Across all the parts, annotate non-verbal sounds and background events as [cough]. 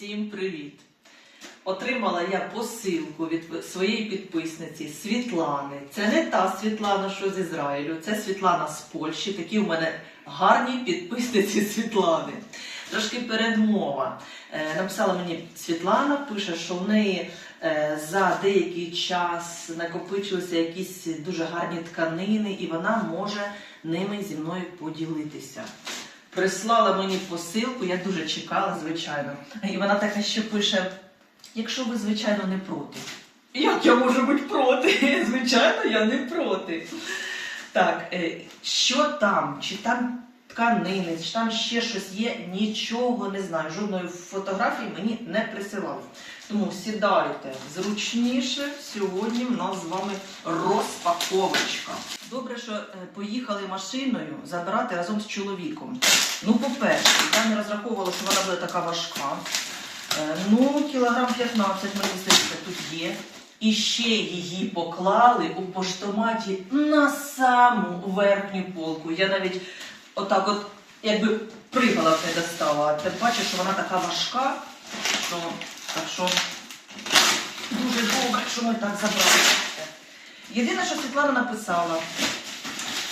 Всім привіт! Отримала я посилку від своєї підписниці Світлани. Це не та Світлана, що з Ізраїлю, це Світлана з Польщі. Такі у мене гарні підписниці [laughs] Світлани. Трошки передмова. Е, Написала мені Світлана, пише, що в неї е, за деякий час накопичилися якісь дуже гарні тканини, і вона може ними зі мною поділитися. Прислала мені посилку, я дуже чекала, звичайно. І вона така ще пише: якщо ви, звичайно, не проти. Як я можу бути проти? Звичайно, я не проти. Так, е, що там? Чи там тканини, чи там ще щось є? Нічого не знаю. Жодної фотографії мені не присилав. Тому сідайте зручніше. Сьогодні в нас з вами розпаковочка. Добре, що е, поїхали машиною забирати разом з чоловіком. Ну, по-перше, я не розраховувала, що вона буде така важка. Е, Ну, кілограм 15, мені здається, тут є. І ще її поклали у поштоматі на саму верхню полку. Я навіть отак от, якби пригала не достала. Тим паче, що вона така важка, що так що дуже добре, що ми так забрали. Єдине, що Світлана написала,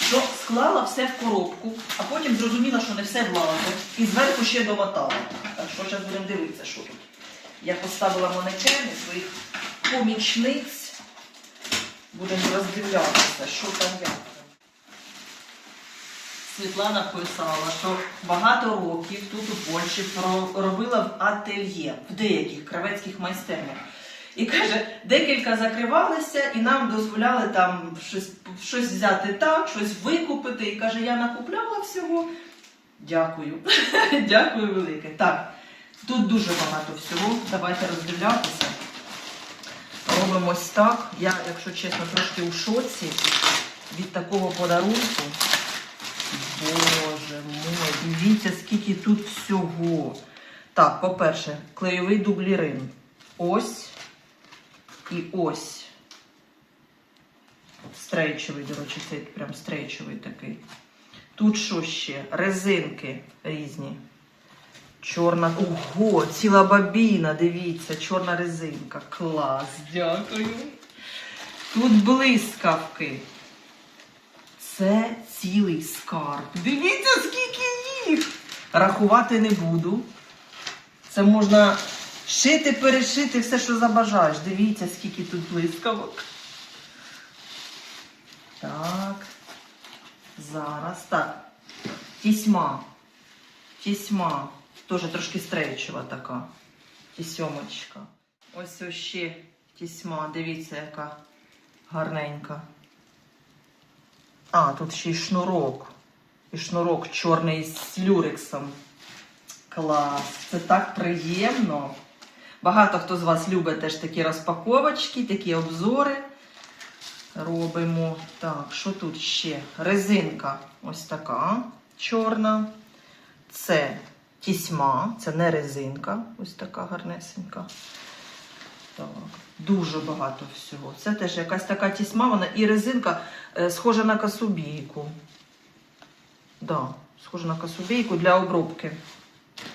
що склала все в коробку, а потім зрозуміла, що не все влазить, і зверху ще домотала. Так що зараз будемо дивитися, що тут. Я поставила манекени своїх помічниць. Будемо роздивлятися, що там як. Світлана писала, що багато років тут у Польщі робила в ательє, в деяких кравецьких майстернях. І каже, декілька закривалися і нам дозволяли там щось, щось взяти так, щось викупити. І каже, я накупляла всього. Дякую. [laughs] Дякую велике. Так, тут дуже багато всього. Давайте роздивлятися. Робимо ось так. Я, якщо чесно, трошки у шоці від такого подарунку. Боже мой, дивіться, скільки тут всього. Так, по-перше, клейовий дублірин. Ось і ось. Стрейчовий, до речі, цей прям стрейчовий такий. Тут що ще? Резинки різні. Чорна. Ого, ціла бабіна, дивіться, чорна резинка. Клас, дякую. Тут блискавки. Це цілий скарб. Дивіться, скільки їх! Рахувати не буду. Це можна шити, перешити, все, що забажаєш. Дивіться, скільки тут блискавок. Так. Зараз. Так. Тісьма. Тісьма. Теж трошки стрейчева така. Тісьомочка. Ось ще тісьма. Дивіться, яка гарненька. А, тут ще й шнурок. І шнурок чорний з люрексом. Клас. Це так приємно. Багато хто з вас любить теж такі розпаковочки, такі обзори. Робимо. Так, що тут ще? Резинка ось така чорна. Це тісьма, це не резинка, ось така гарнесенька. Так, дуже багато всього. Це теж якась така тісьма, вона і резинка е, схожа на касубійку. Да, схожа на касубійку для обробки.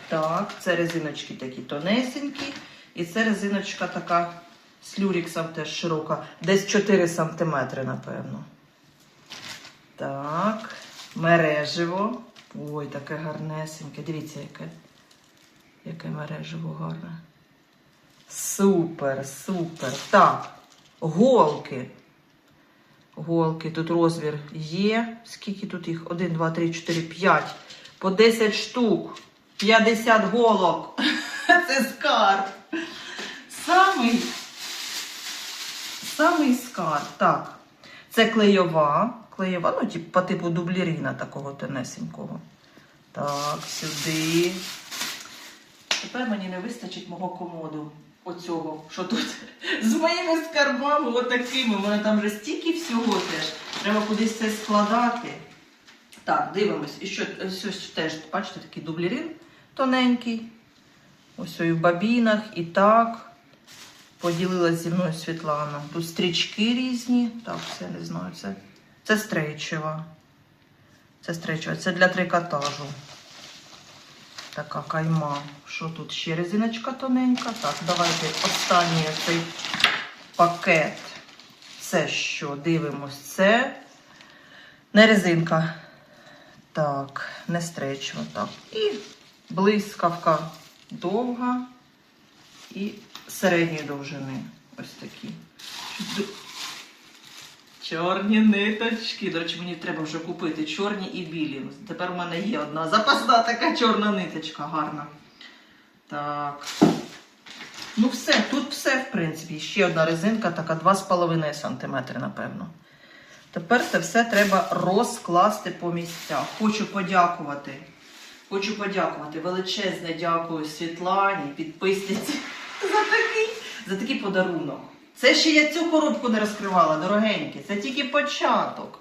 Так, це резиночки такі тонесенькі. І це резиночка така з люріксом теж широка. Десь 4 см, напевно. Так, мереживо. Ой, таке гарнесеньке. Дивіться, яке, яке мереживо гарне. Супер, супер. Так, голки. Голки, тут розмір є. Скільки тут їх? 1, 2, 3, 4, 5. По 10 штук. 50 голок. [laughs] Це скарб. Самий, самий скарб. Так. Це клейова. Клейова, ну, тип, по типу дублірина такого тонесенького. Так, сюди. Тепер мені не вистачить мого комоду. Оцього, що тут з моїми скарбами, отакими. Мене там вже стільки всього теж. Треба кудись це складати. Так, дивимось. І що теж, бачите, такий дублірин тоненький. Ось і в бабінах, і так. Поділилась зі мною Світлана. Тут стрічки різні. Так, це не знаю. Це, це стрейчева. Це стрейчева. Це для трикотажу. Така кайма. Що тут ще резиночка тоненька? Так, давайте останній цей пакет. Це що? Дивимось. Це не резинка. Так, не стречу. Так. І блискавка довга і середньої довжини. Ось такі. Чорні ниточки. До речі, мені треба вже купити чорні і білі. Тепер у мене є одна запасна така чорна ниточка, гарна. Так. Ну, все, тут все, в принципі. Ще одна резинка, така 2,5 см, напевно. Тепер це все треба розкласти по місцях. Хочу подякувати. Хочу подякувати. Величезне дякую Світлані, підписниці за такий, за такий подарунок. Це ще я цю коробку не розкривала, дорогенькі. Це тільки початок.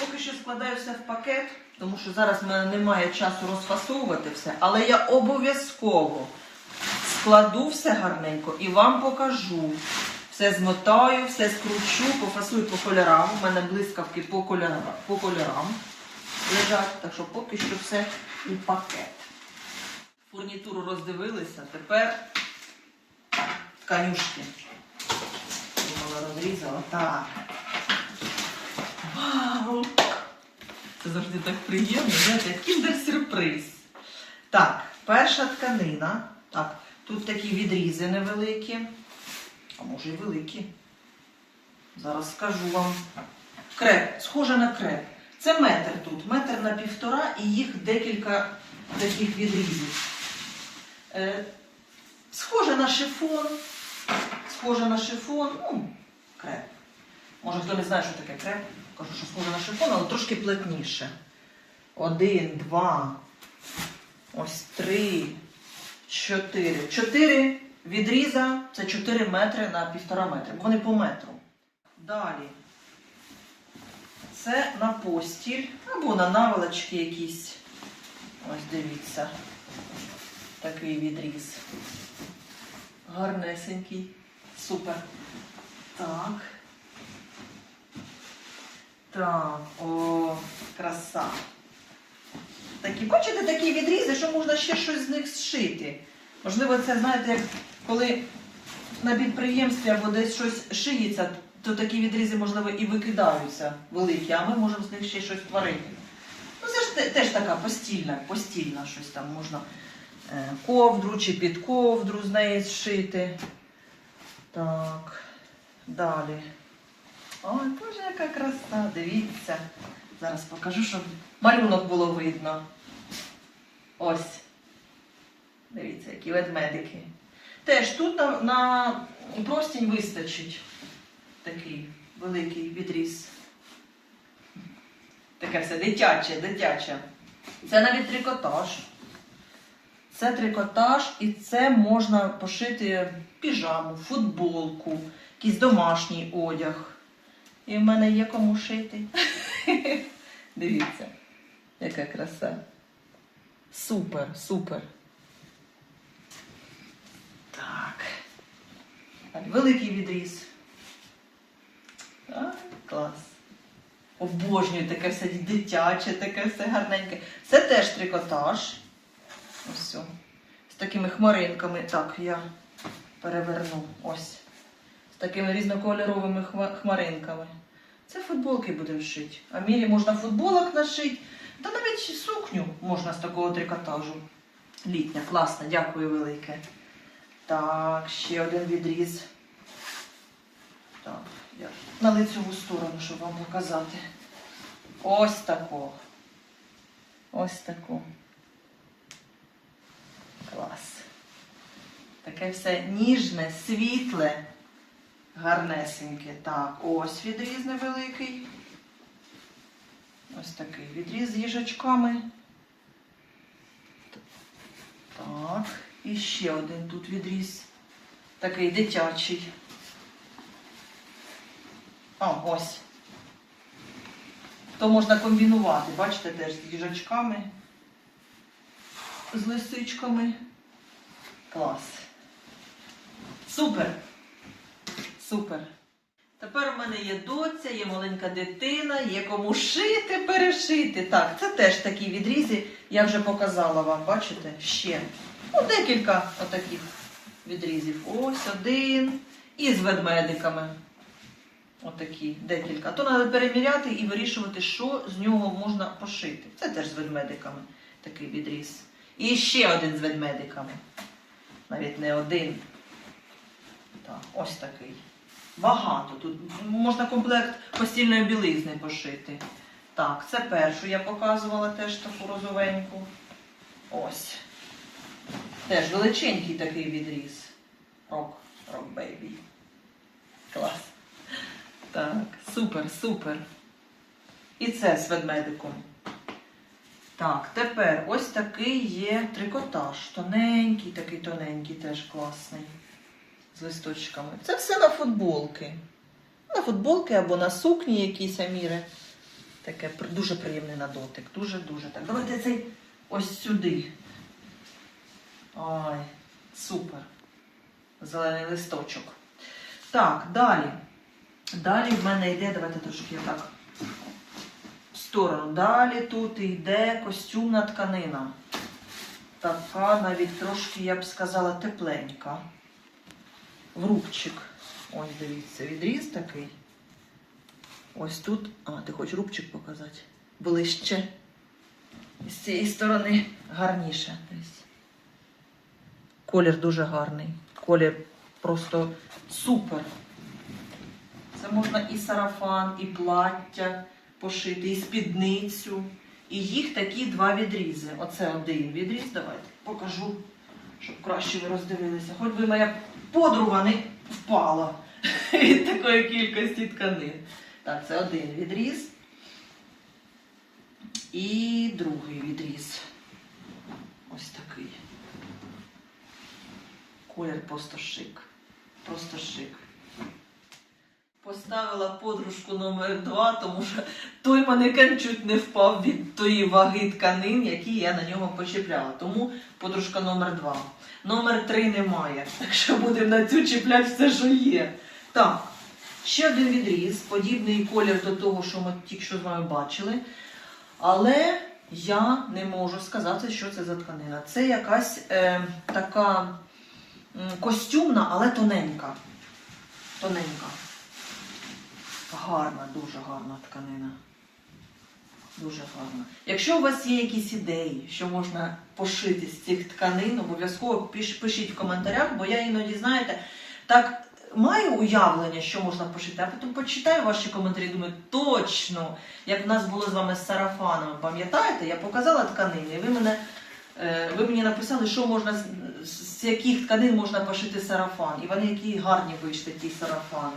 Поки що складаю все в пакет, тому що зараз в мене немає часу розфасовувати все, але я обов'язково складу все гарненько і вам покажу. Все змотаю, все скручу, пофасую по кольорам. У мене блискавки по кольорам, по кольорам лежать, так що поки що все у пакет. Фурнітуру роздивилися, тепер тканюшки. Думала, розрізала. Так. Вау! Це завжди так приємно, знаєте, як кіндер-сюрприз. Так, перша тканина. Так, тут такі відрізи невеликі, а може і великі. Зараз скажу вам. Креп, схоже на креп. Це метр тут, метр на півтора і їх декілька таких відрізів. Е, схоже на шифон. Схоже на шифон, ну, креп. Може, хто не знає, що таке креп, кажу, що схоже на шифон, але трошки плотніше. Один, два, ось три, чотири. Чотири відріза це 4 метри на півтора метри. Вони по метру. Далі. Це на постіль або на наволочки якісь. Ось дивіться. Такий відріз. Гарнесенький. Супер. Так. Так, о, краса. Такі, бачите, такі відрізи, що можна ще щось з них зшити. Можливо, це, знаєте, як коли на підприємстві або десь щось шиється, то такі відрізи, можливо, і викидаються великі, а ми можемо з них ще щось творити. Ну, це ж теж така постільна, постільна щось там можна е, ковдру чи під ковдру з неї зшити. Так, далі. Ой, боже, яка краса, дивіться. Зараз покажу, щоб малюнок було видно. Ось. Дивіться, які ведмедики. Теж тут на, на простінь вистачить такий великий відріз. Таке все дитяче, дитяче. Це навіть трикотаж. Це трикотаж, і це можна пошити піжаму, футболку, якийсь домашній одяг. І в мене є кому шити. [laughs] Дивіться, яка краса. Супер, супер. Так. Великий відріз. А, клас. Обожнюю таке все дитяче, таке все гарненьке. Це теж трикотаж. Ось. З такими хмаринками. Так, я переверну. Ось. Такими різнокольоровими хмаринками. Це футболки будемо шити. А мірі можна футболок нашити. Та навіть сукню можна з такого трикотажу. Літня, класна, дякую велике. Так, ще один відріз. Так, я на лицеву сторону, щоб вам показати. Ось тако. Ось таку. Клас. Таке все ніжне, світле, гарнесеньке. Так, ось відріз невеликий. Ось такий відріз з їжачками. Так, і ще один тут відріз. Такий дитячий. А, ось. То можна комбінувати, бачите, теж з їжачками, з лисичками. Клас. Супер. Супер. Тепер у мене є доця, є маленька дитина, є кому шити, перешити. Так, це теж такі відрізи, я вже показала вам, бачите? Ще. Ну, декілька отаких відрізів. Ось один. І з ведмедиками. Отакі, декілька. То треба переміряти і вирішувати, що з нього можна пошити. Це теж з ведмедиками такий відріз. І ще один з ведмедиками. Навіть не один. Так, ось такий. Багато. Тут можна комплект постільної білизни пошити. Так, це першу я показувала теж таку розовеньку. Ось. Теж величенький такий відріз. Рок, рок бейбі. Клас. Так, супер, супер. І це з ведмедиком. Так, тепер ось такий є трикотаж. Тоненький, такий тоненький, теж класний. З листочками. Це все на футболки. На футболки або на сукні якісь аміри. Таке дуже приємний на дотик. Дуже-дуже так. Давайте цей ось сюди. Ой, супер. Зелений листочок. Так, далі. Далі в мене йде, давайте трошки так в сторону. Далі тут йде костюмна тканина. Така навіть трошки, я б сказала, тепленька. В рубчик. Ось дивіться, відріз такий. Ось тут. А, ти хочеш рубчик показати? Ближче. З цієї сторони гарніше. Колір дуже гарний. Колір просто супер. Це можна і сарафан, і плаття пошити, і спідницю. І їх такі два відрізи. Оце один відріз. Давайте покажу, щоб краще ви роздивилися. Хоч би моя подруга не впала [laughs] від такої кількості тканин. Так, це один відріз. І другий відріз. Ось такий. Колір просто шик. Просто шик. Поставила подружку номер два, тому що той манекен чуть не впав від тої ваги тканин, які я на нього почіпляла. Тому подружка номер два. Номер три немає. Так що будемо на цю чіпляти все, що є. Так, ще один відріз, подібний колір до того, що ми тільки що з вами бачили. Але я не можу сказати, що це за тканина. Це якась е, така костюмна, але тоненька. Тоненька. Гарна, дуже гарна тканина. Дуже гарна. Якщо у вас є якісь ідеї, що можна пошити з цих тканин, обов'язково пиш- пишіть в коментарях, бо я іноді, знаєте, так маю уявлення, що можна пошити, а потім почитаю ваші коментарі думаю, точно, як в нас було з вами з сарафаном, пам'ятаєте, я показала тканини, і ви мене. е, Ви мені написали, що можна з яких тканин можна пошити сарафан. І вони які гарні вийшли, ті сарафани.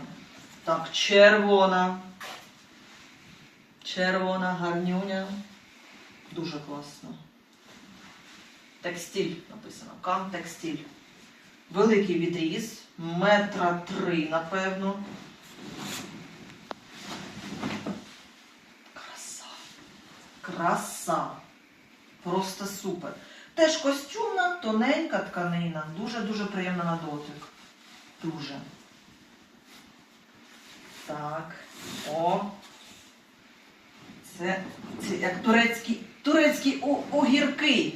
Так, червона. Червона, гарнюня. Дуже класно. Текстиль написано. Кам текстиль. Великий відріз. Метра три, напевно. Краса. Краса. Просто супер. Теж костюмна, тоненька тканина. Дуже-дуже приємна на дотик. Дуже. Так. О. Це, це як турецькі, турецькі огірки.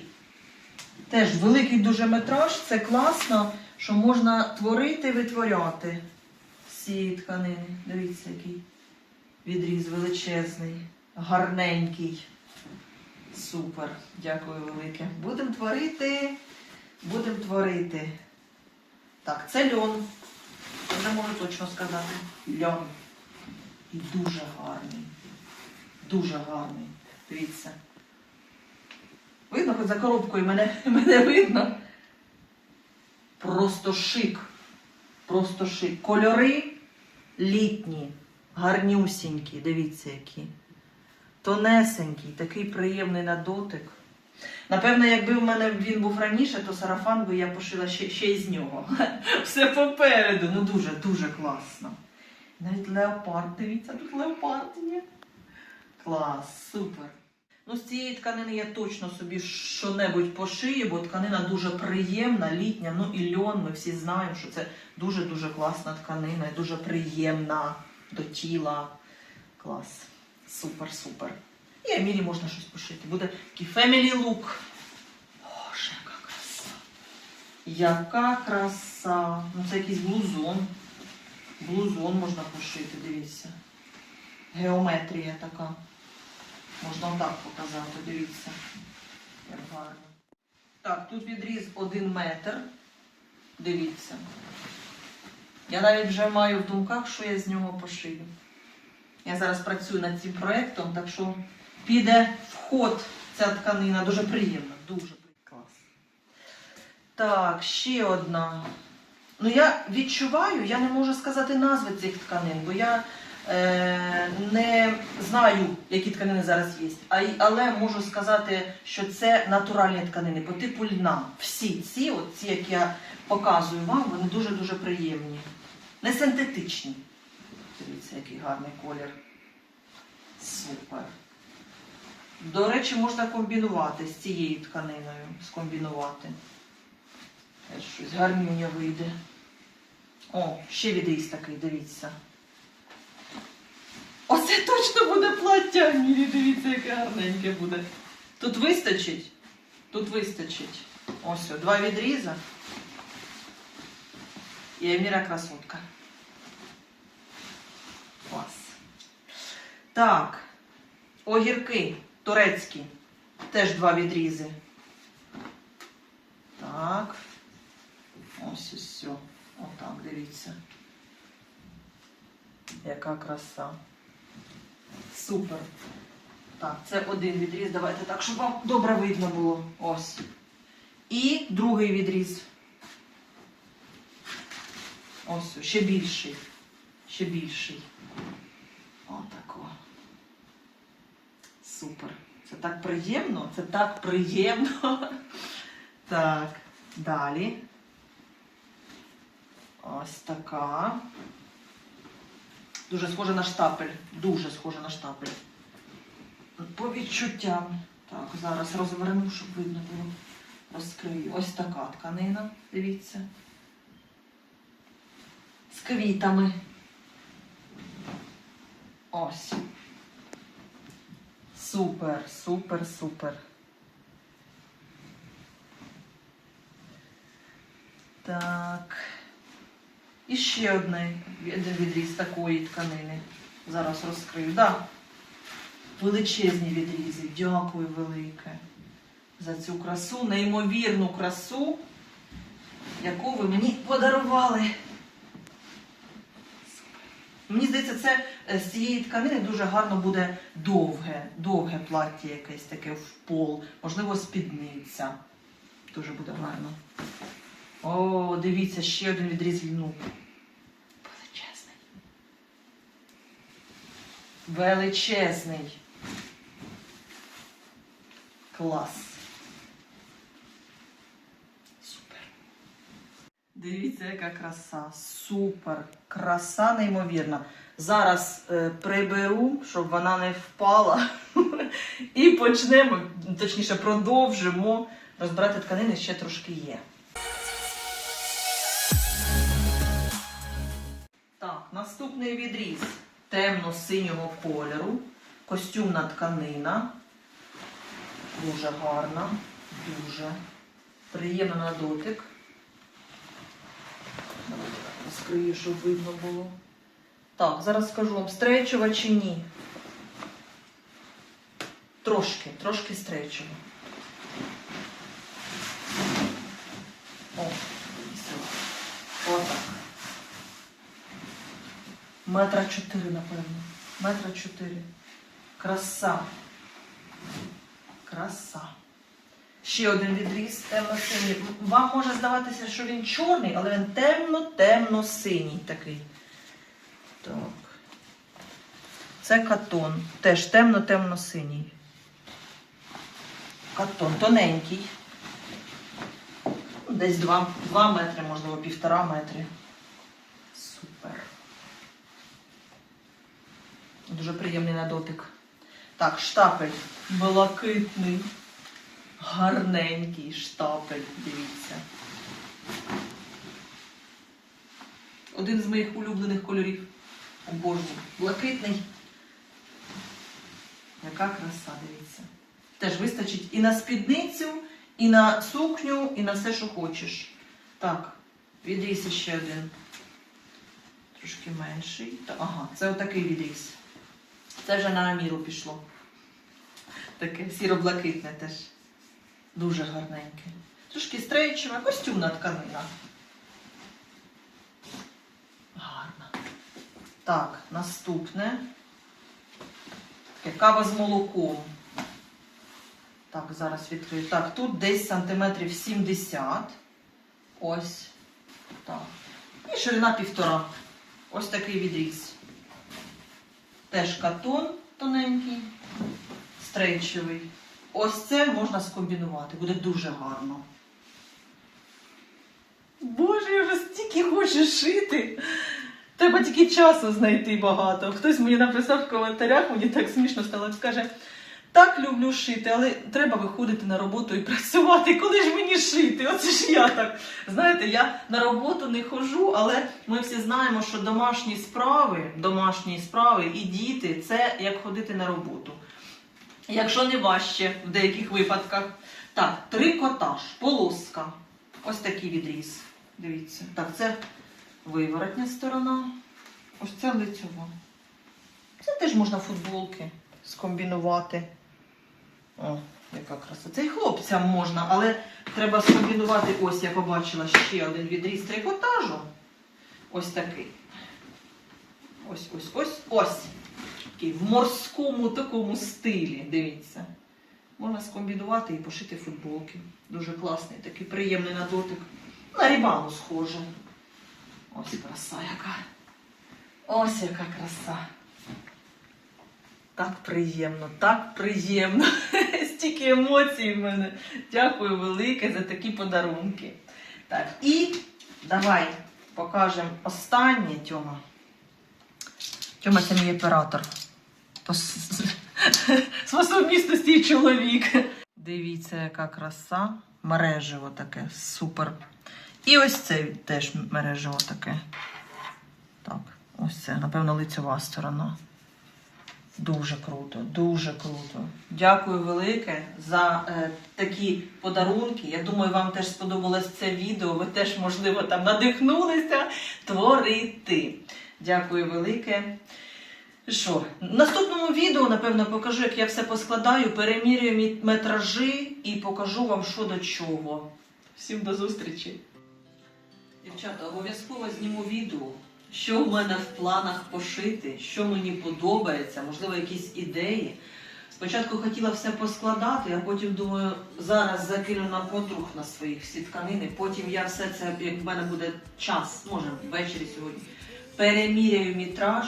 Теж великий дуже метраж. Це класно, що можна творити, витворяти цієї тканини. Дивіться, який відріз величезний, гарненький. Супер. Дякую велике. Будемо творити. Будемо творити. Так, це льон. Вже можу точно сказати. Льон. І дуже гарний. Дуже гарний. Дивіться. Видно, хоч за коробкою мене, [laughs] мене видно. Просто шик. Просто шик. Кольори літні, гарнюсінькі. Дивіться, які. Тонесенький, такий приємний на дотик. Напевно, якби в мене він був раніше, то сарафан би я пошила ще, ще й з нього. [laughs] Все попереду. Ну дуже, дуже класно. Навіть леопард, дивіться, тут леопард є. Клас, супер. Ну, з цієї тканини я точно собі що-небудь пошию, бо тканина дуже приємна, літня. Ну і льон, ми всі знаємо, що це дуже-дуже класна тканина і дуже приємна. до тіла. Клас. Супер, супер. І Емілі можна щось пошити. Буде такий family look. Боже, яка краса. Яка краса. Ну це якийсь блузон. Блузон можна пошити, дивіться. Геометрія така. Можна отак показати, дивіться. Як гарно. Так, тут відріз один метр. Дивіться. Я навіть вже маю в думках, що я з нього пошию. Я зараз працюю над цим проєктом, так що піде в ход ця тканина. Дуже приємна, дуже приємна. Клас. Так, ще одна. Ну, я відчуваю, я не можу сказати назви цих тканин, бо я е, не знаю, які тканини зараз є. А, але можу сказати, що це натуральні тканини по типу льна. Всі ці, от ці, які я показую вам, вони дуже-дуже приємні. Не синтетичні. Дивіться, який гарний колір. Супер. До речі, можна комбінувати з цією тканиною. Скомбінувати. Щось гарнюня вийде. О, ще відріз такий, дивіться. Оце точно буде плаття, Мірі, дивіться, яке гарненьке буде. Тут вистачить? Тут вистачить. Ось, о, два відріза. І Еміра красотка. Клас. Так. Огірки турецькі. Теж два відрізи. Так. Ось і все. Отак, дивіться. Яка краса. Супер. Так, це один відріз. Давайте так, щоб вам добре видно було. Ось. І другий відріз. Ось, ще більший. Ще більший. Супер. Це так приємно, це так приємно. [laughs] Так, далі. Ось така. Дуже схожа на штапель. Дуже схожа на штапель. По відчуттям. Так, зараз розверну, щоб видно було. Розкрию. Ось така тканина. Дивіться. З квітами. Ось. Супер, супер, супер. Так. І ще одне, відріз такої тканини. Зараз розкрию. Да. Величезні відрізи. Дякую велике за цю красу, неймовірну красу, яку ви мені подарували. Мені здається, це е, з цієї тканини дуже гарно буде довге, довге плаття якесь таке в пол, можливо, спідниця. Дуже буде гарно. О, дивіться, ще один відріз льну. Величезний. Величезний. Клас. Супер. Дивіться, яка краса. Супер. Краса неймовірна. Зараз е, приберу, щоб вона не впала. І почнемо, точніше, продовжимо розбирати тканини ще трошки є. Так, наступний відріз темно-синього кольору, костюмна тканина. Дуже гарна, дуже приємна на дотик. Розкрию, щоб видно було. Так, зараз скажу вам, стрейчова чи ні. Трошки, трошки стрейчова. О, все. Отак. Метра чотири, напевно. Метра чотири. Краса. Краса. Ще один відріз темно-синій. Вам може здаватися, що він чорний, але він темно-темно-синій такий. Так. Це катон. Теж темно-темно-синій. Катон тоненький. Ну, Десь 2, 2 метри, можливо, півтора метри. Супер. Дуже приємний на дотик. Так, штапель блакитний, гарненький штапель, дивіться. Один з моїх улюблених кольорів. Обожнюю. Блакитний. Яка краса, дивіться. Теж вистачить і на спідницю, і на сукню, і на все, що хочеш. Так, відріз ще один. Трошки менший. Ага, це отакий відріз. Це вже на Аміру пішло. Таке сіро-блакитне теж. Дуже гарненьке. Трошки стрейчеве, костюмна тканина. Гарна. Так, наступне. Таке кава з молоком. Так, зараз відкрию. Так, тут десь сантиметрів 70. Ось. Так. І ширина півтора. Ось такий відріз. Теж катон тоненький, стрейчевий. Ось це можна скомбінувати, буде дуже гарно. Боже, я вже стільки хочу шити. Треба тільки часу знайти багато. Хтось мені написав в коментарях, мені так смішно стало, скаже, так люблю шити, але треба виходити на роботу і працювати. Коли ж мені шити? Оце ж я так. Знаєте, я на роботу не ходжу, але ми всі знаємо, що домашні справи, домашні справи і діти це як ходити на роботу. Якщо не важче в деяких випадках. Так, трикотаж, полоска. Ось такий відріз. Дивіться. Так, це виворотня сторона. Ось це лицьова. Це теж можна футболки скомбінувати. О, яка краса. Це і хлопцям можна, але треба скомбінувати, ось я побачила ще один відріз трикотажу. Ось такий. Ось, ось, ось, ось. Такий в морському такому стилі. Дивіться. Можна скомбінувати і пошити футболки. Дуже класний, такий приємний на дотик. На рібану схоже. Ось краса яка. Ось яка краса. Так приємно, так приємно. [laughs] Стільки емоцій в мене. Дякую велике за такі подарунки. Так, і давай покажемо останнє Тьома. Тьома це мій оператор. То з- з- з особистості і чоловік. Дивіться, яка краса. Мережево таке, супер. І ось це теж мережево таке. Так, ось це, напевно, лицьова сторона. Дуже круто, дуже круто. Дякую велике за е, такі подарунки. Я думаю, вам теж сподобалось це відео. Ви теж, можливо, там надихнулися творити. Дякую велике. Що, в наступному відео, напевно, покажу, як я все поскладаю, перемірюю метражі і покажу вам, що до чого. Всім до зустрічі! Дівчата, обов'язково зніму відео, що в мене в планах пошити, що мені подобається, можливо, якісь ідеї. Спочатку хотіла все поскладати, а потім думаю, зараз закину на подруг на своїх всі тканини. Потім я все це, як в мене буде час, може ввечері сьогодні, переміряю мітраж.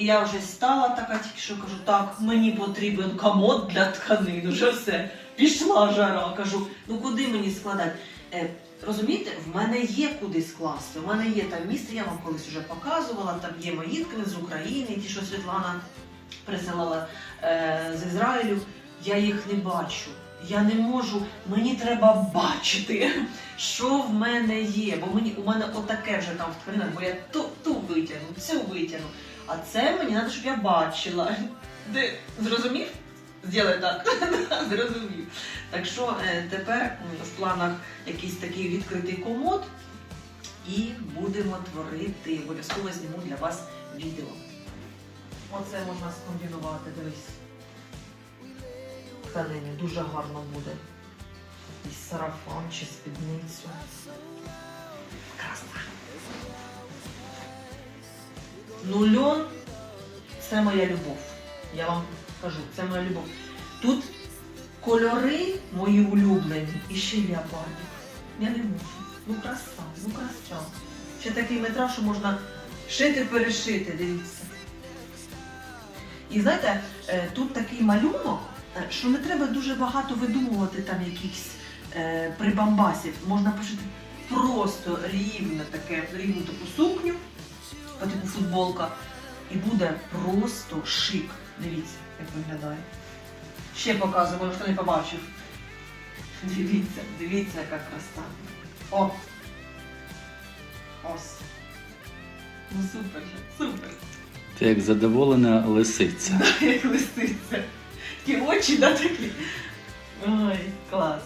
І я вже стала така, тільки що кажу, так, мені потрібен комод для тканин, вже все. Пішла жара. Кажу, ну куди мені складати? Е, розумієте, в мене є куди скласти. У мене є там місце, я вам колись вже показувала, там є мої ткани з України, ті, що Світлана присилала е, з Ізраїлю. Я їх не бачу. Я не можу, мені треба бачити, що в мене є. Бо мені у мене отаке вже там в тканинах, бо я ту, ту витягну, цю витягну. А це мені треба, щоб я бачила. Де зрозумів? Зробив так. [laughs] Зрозумів. Так що е, тепер в планах якийсь такий відкритий комод і будемо творити. Обов'язково зніму для вас відео. Оце можна скомбінувати, дивись. Тканини дуже гарно буде. Якийсь сарафан чи спідницю. Краса. Нульон це моя любов. Я вам кажу, це моя любов. Тут кольори мої улюблені і ще леопардик. Я не можу. Ну краса, ну краса. Ще такий метраж, що можна шити, перешити, дивіться. І знаєте, е, тут такий малюнок, е, що не треба дуже багато видумувати там якихось е, прибамбасів. Можна пошити просто рівне таке, рівну таку сукню, по типу футболка, і буде просто шик. Дивіться, як виглядає. Ще показую, може хто не побачив. Дивіться, дивіться, яка краса. О! Ось. Ну супер, супер. Ти як задоволена лисиця. [laughs] як лисиця. Ті очі, да, такі. Ой, клас.